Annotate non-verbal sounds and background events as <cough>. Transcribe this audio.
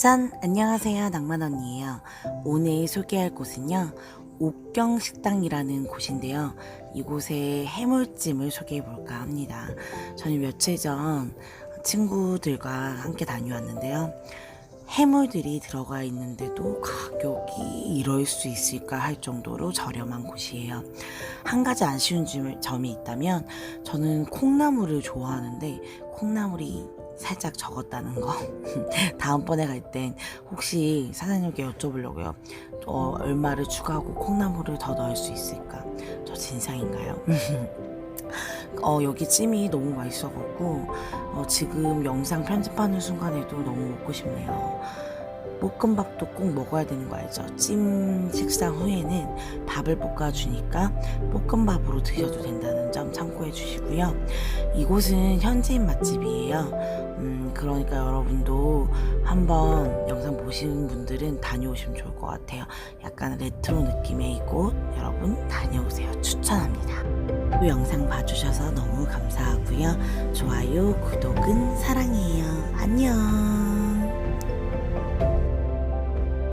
짠! 안녕하세요. 낭만 언니예요. 오늘 소개할 곳은요. 옥경식당이라는 곳인데요. 이곳의 해물찜을 소개해 볼까 합니다. 저는 며칠 전 친구들과 함께 다녀왔는데요. 해물들이 들어가 있는데도 가격이 이럴 수 있을까 할 정도로 저렴한 곳이에요. 한 가지 아쉬운 점- 점이 있다면 저는 콩나물을 좋아하는데 콩나물이 살짝 적었다는 거. <laughs> 다음번에 갈 땐 혹시 사장님께 여쭤보려고요. 어, 얼마를 추가하고 콩나물을 더 넣을 수 있을까? 저 진상인가요? <laughs> 어, 여기 찜이 너무 맛있어갖고 어, 지금 영상 편집하는 순간에도 너무 먹고 싶네요. 볶음밥도 꼭 먹어야 되는 거 알죠? 찜 식사 후에는 밥을 볶아주니까 볶음밥으로 드셔도 된다는 점 참고해 주시고요. 이곳은 현지인 맛집이에요. 음, 그러니까 여러분도 한번 영상 보시는 분들은 다녀오시면 좋을 것 같아요. 약간 레트로 느낌의 이곳 여러분 다녀오세요. 추천합니다. 또 영상 봐주셔서 너무 감사하고요. 좋아요, 구독은 사랑이에요. 안녕.